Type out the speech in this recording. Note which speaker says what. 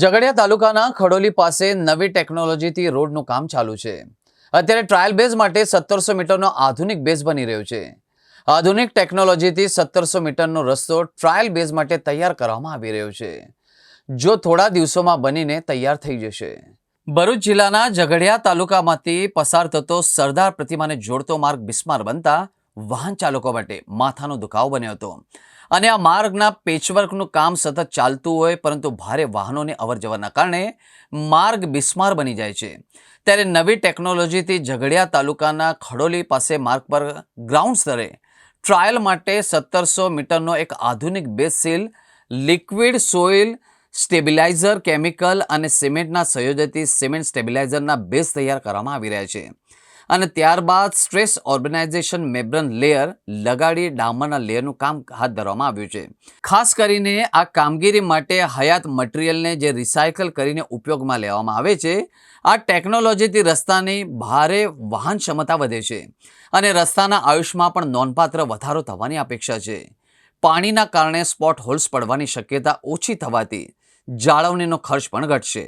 Speaker 1: ઝઘડિયા તાલુકાના ખડોલી પાસે નવી ટેકનોલોજીથી રોડનું કામ ચાલુ છે. અત્યારે ટ્રાયલ બેઝ માટે સત્તરસો મીટરનો આધુનિક બેઝ બની રહ્યો છે. આધુનિક ટેકનોલોજીથી સત્તરસો મીટરનો રસ્તો ટ્રાયલ બેઝ માટે તૈયાર કરવામાં આવી રહ્યો છે. જો થોડા દિવસોમાં બનીને તૈયાર થઈ જશે. ભરૂચ જિલ્લાના ઝઘડિયા તાલુકામાંથી પસાર થતો સરદાર પ્રતિમાને જોડતો માર્ગ બિસ્માર બનતા વાહન ચાલકો માટે માથાનો દુખાવો બન્યો હતો. અને આ માર્ગના પેચવર્કનું કામ સતત ચાલતું હોય, પરંતુ ભારે વાહનોની અવરજવરના કારણે માર્ગ બિસ્માર બની જાય છે. ત્યારે નવી ટેકનોલોજીથી ઝઘડિયા તાલુકાના ખડોલી પાસે માર્ગ પર ગ્રાઉન્ડ સ્તરે ટ્રાયલ માટે સત્તરસો મીટરનો એક આધુનિક base seal liquid soil, stabiliser, chemical અને સિમેન્ટના સંયોજનથી સિમેન્ટ સ્ટેબિલાઇઝરના બેઝ તૈયાર કરવામાં આવી રહ્યા છે. અને ત્યારબાદ સ્ટ્રેસ ઓર્ગેનાઇઝેશન મેબ્રન લેયર લગાડી ડામરના લેયરનું કામ હાથ ધરવામાં આવ્યું છે. ખાસ કરીને આ કામગીરી માટે હયાત મટીરિયલને જે રિસાયકલ કરીને ઉપયોગમાં લેવામાં આવે છે, આ ટેકનોલોજીથી રસ્તાની ભારે વાહન ક્ષમતા વધે છે અને રસ્તાના આયુષ્યમાં પણ નોંધપાત્ર વધારો થવાની અપેક્ષા છે. પાણીના કારણે સ્પોટ હોલ્સ પડવાની શક્યતા ઓછી થવાથી જાળવણીનો ખર્ચ પણ ઘટશે.